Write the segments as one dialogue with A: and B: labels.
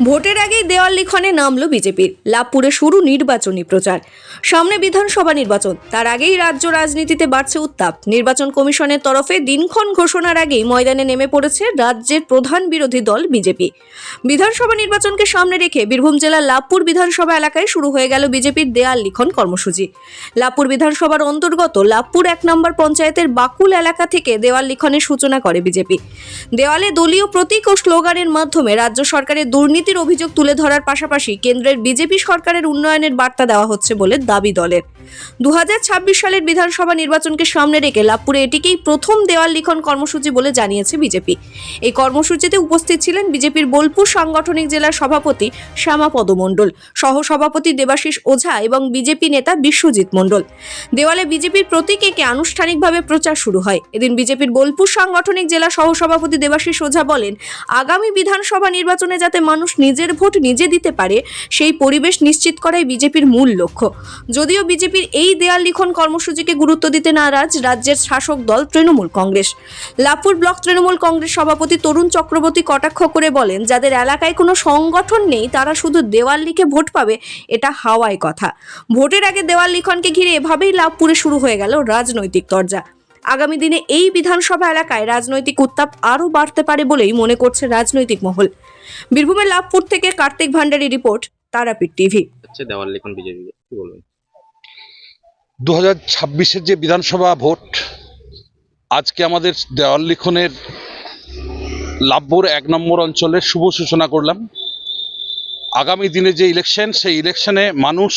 A: ভোটের আগেই দেওয়াল লিখনে নামলো বিজেপির। লাভপুরে শুরু নির্বাচনী প্রচার। সামনে বিধানসভা নির্বাচন। তার আগেই রাজ্য রাজনীতিতে বাড়ছে উত্তাপ। নির্বাচন কমিশনের তরফে দিনক্ষণ ঘোষণার আগেই ময়দানে নেমে পড়েছে রাজ্যের প্রধান বিরোধী দল বিজেপি। বিধানসভা নির্বাচনকে সামনে রেখে বীরভূম জেলার লাভপুর বিধানসভা এলাকায় শুরু হয়ে গেল বিজেপির দেয়াল লিখন কর্মসূচি। লাভপুর বিধানসভার অন্তর্গত লাভপুর এক নম্বর পঞ্চায়েতের বাকুল এলাকা থেকে দেওয়াল লিখনের সূচনা করে বিজেপি। দেওয়ালে দলীয় প্রতীক ও স্লোগানের মাধ্যমে রাজ্য সরকারের দুর্নীতির অভিযোগ তুলে ধরার পাশাপাশি কেন্দ্রের বিজেপি সরকারের উন্নয়নের বার্তা দেওয়া হচ্ছে বলে দাবি দলের। দু হাজার ছাব্বিশ সালের বিধানসভা নির্বাচনকে সামনে রেখে লাভপুরে এটিকেই প্রথম দেওয়াল লিখন কর্মসূচি বলে জানিয়েছে বিজেপি। এই কর্মসূচিতে উপস্থিত ছিলেন বিজেপির বোলপুর সাংগঠনিক জেলার সভাপতি শ্যামাপদ মণ্ডল সহ সভাপতি দেবাশিস ওঝা এবং বিজেপি নেতা বিশ্বজিৎ মণ্ডল। দেওয়ালে বিজেপির প্রতীক একে আনুষ্ঠানিকভাবে প্রচার শুরু হয়। এদিন বিজেপির বোলপুর সাংগঠনিক জেলা সহসভাপতি দেবাশিস ওঝা বলেন, আগামী বিধানসভা নির্বাচনে যাতে মানুষ নিজের ভোট নিজে দিতে পারে, সেই পরিবেশ নিশ্চিত করাই বিজেপির মূল লক্ষ্য। যদিও বিজেপির এই দেয়াল লিখন কর্মসূচিকে গুরুত্ব দিতে নারাজ রাজ্যের শাসক দল তৃণমূল কংগ্রেস। লাভপুর ব্লক তৃণমূল কংগ্রেস সভাপতি তরুণ চক্রবর্তী কটাক্ষ করে বলেন, যাদের এলাকায় কোনো সংগঠন নেই, তারা শুধু দেওয়াল লিখে ভোট পাবে, এটা হাওয়ায় কথা। ভোটের আগে দেওয়াল লিখনকে ঘিরে এভাবেই লাভপুরে শুরু হয়ে গেল রাজনৈতিক তরজা। আগামী দিনে এই বিধানসভা এলাকায় রাজনৈতিক উত্তাপ আরও বাড়তে পারে বলেই মনে করছে রাজনৈতিক মহল। বীরভূমের লাভপুর থেকে কার্তিক ভান্ডারী রিপোর্ট, তারাপীঠ টিভি।
B: দেওয়াল লিখন বিজেপি, কি বলবেন?
C: দু হাজার যে বিধানসভা ভোট, আজকে আমাদের দেওয়াল লিখনের লাভপুর এক নম্বর অঞ্চলের শুভ সূচনা করলাম। আগামী দিনে যে ইলেকশন, সেই ইলেকশনে মানুষ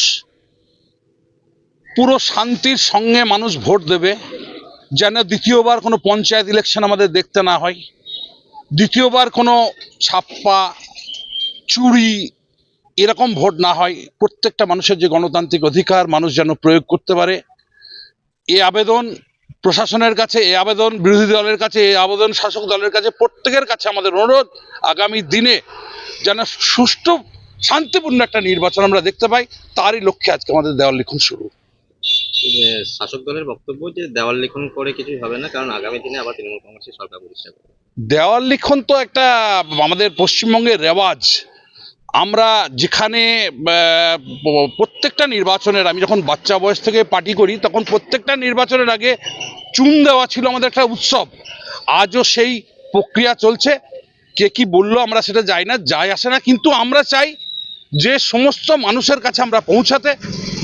C: পুরো শান্তির সঙ্গে মানুষ ভোট দেবে। যেন দ্বিতীয়বার কোনো পঞ্চায়েত ইলেকশন আমাদের দেখতে না হয়। দ্বিতীয়বার কোনো ছাপ্পা, চুরি এরকম ভোট না হয় প্রত্যেকটা মানুষের যে গণতান্ত্রিক অধিকার মানুষ যেন প্রয়োগ করতে পারে। এ আবেদন প্রশাসনের কাছে এ আবেদন বিরোধী দলের কাছে এ আবেদন শাসক দলের কাছে প্রত্যেকের কাছে আমাদের অনুরোধ আগামী দিনে যেন সুষ্ঠু শান্তিপূর্ণ একটা নির্বাচন আমরা দেখতে পাই তারই লক্ষ্যে আজকে আমাদের দেওয়াল লিখন শুরু।
B: শাসক দলের বক্তব্য যে দেওয়াল লিখন করে কিছুই হবে না কারণ আগামী দিনে আবার তৃণমূল কংগ্রেসের সরকার প্রতিষ্ঠা করবে।
C: দেওয়াল লিখন তো একটা আমাদের পশ্চিমবঙ্গের রেওয়াজ। আমরা যেখানে প্রত্যেকটা নির্বাচনের, আমি যখন বাচ্চা বয়স থেকে পার্টি করি, তখন প্রত্যেকটা নির্বাচনের আগে চুন দেওয়া ছিল আমাদের একটা উৎসব। আজও সেই প্রক্রিয়া চলছে। কে কি বলল আমরা সেটা যাই না যায় আসে না, কিন্তু আমরা চাই যে সমস্ত মানুষের কাছে আমরা পৌঁছাতে,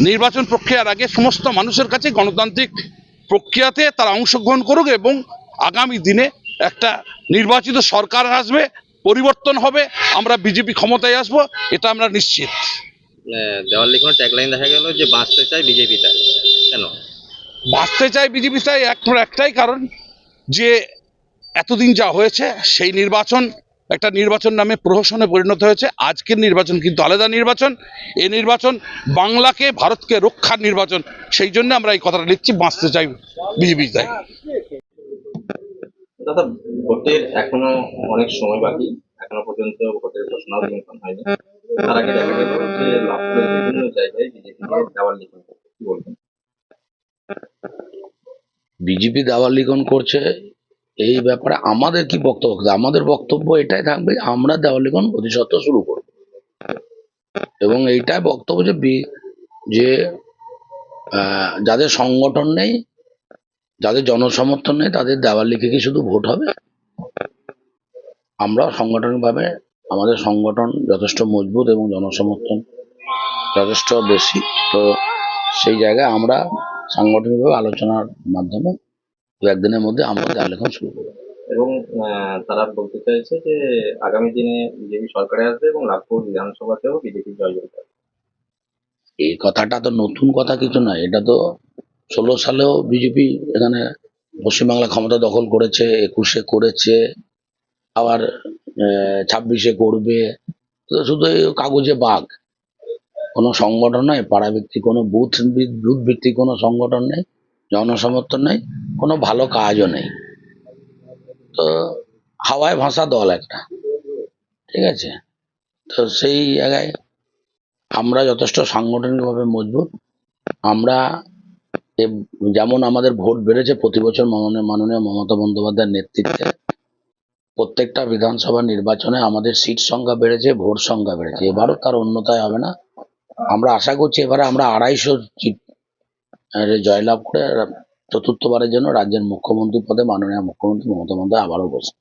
C: নির্বাচন প্রক্রিয়ার আগে সমস্ত মানুষের কাছে গণতান্ত্রিক প্রক্রিয়াতে তারা অংশগ্রহণ করুক এবং আগামী দিনে একটা নির্বাচিত সরকার আসবে পরিবর্তন হবে আমরা বিজেপি ক্ষমতায় আসব এটা আমরা নিশ্চিত।
B: ট্যাগলাইন দেখা গেল যে বাঁচতে চাই বিজেপি চাই কেন?
C: বাঁচতে চাই বিজেপি একমাত্র একটাই কারণ যে এতদিন যা হয়েছে সেই নির্বাচন একটা নির্বাচন নামে প্রহসনে পরিণত হয়েছে আজকের নির্বাচন কিন্তু আলাদা নির্বাচন এই নির্বাচন বাংলাকে ভারতকে রক্ষার নির্বাচন সেই জন্য আমরা এই কথাটা লিখছি বাঁচতে চাই বিজেপি চাই
B: দাদা ভোটের এখনও অনেক সময় বাকি। এখনও পর্যন্ত ভোটের ঘোষণাও লিখন হয়নি। তার আগে দেখা গেল যে বিভিন্ন জায়গায় বিজেপি দেওয়াল লিখন করছে। কি বলবেন?
D: বিজেপি দেওয়ালিখন করছে। এই ব্যাপারে আমাদের কি বক্তব্য? আমাদের বক্তব্য এটাই থাকবে আমরা দেওয়ালিখন অতি সত্ত্বর শুরু করব। এবং এইটাই বক্তব্য যে বি- যে আহ, যাদের সংগঠন নেই যাদের জনসমর্থন নেই তাদের দেওয়াল লিখে কি শুধু ভোট হবে? আমরা সাংগঠনিকভাবে আমাদের সংগঠন যথেষ্ট মজবুত এবং জনসমর্থন যথেষ্ট বেশি। তো সেই জায়গায় আমরা সাংগঠনিকভাবে আলোচনার মাধ্যমে দু একদিনের মধ্যে আমরা লেখন শুরু করব।
B: এবং তারা বলতে চাইছে যে আগামী দিনে বিজেপি সরকারে আসবে এবং লাভপুর বিধানসভাতেও বিজেপি জয় করবে
D: এই কথাটা তো নতুন কথা কিছু নয় এটা তো ষোলো সালেও বিজেপি এখানে পশ্চিমবাংলা ক্ষমতা দখল করেছে, একুশে করেছে, আবার ছাব্বিশে করবে। শুধু কাগজে বাঘ। কোনো সংগঠন নেই, পাড়া ভিত্তিক কোনো বুথ বুথ ভিত্তিক কোনো সংগঠন নেই, জনসমর্থন নেই, কোনো ভালো কাজও নেই। তো হাওয়ায় ভাষা দল একটা, ঠিক আছে? তো সেই জায়গায় আমরা যথেষ্ট সাংগঠনিকভাবে মজবুত, আমরা যেমন আমাদের ভোট বেড়েছে প্রতি বছর মাননীয় মাননীয় মমতা বন্দ্যোপাধ্যায়ের নেতৃত্বে, প্রত্যেকটা বিধানসভা নির্বাচনে আমাদের সিট সংখ্যা বেড়েছে, ভোট সংখ্যা বেড়েছে। এবারও তার অন্যতায় হবে না। আমরা আশা করছি এবারে আমরা আড়াইশো সিট জয়লাভ করে চতুর্থবারের জন্য রাজ্যের মুখ্যমন্ত্রী পদে মাননীয় মুখ্যমন্ত্রী মমতা বন্দ্যোপাধ্যায় আবারও বসে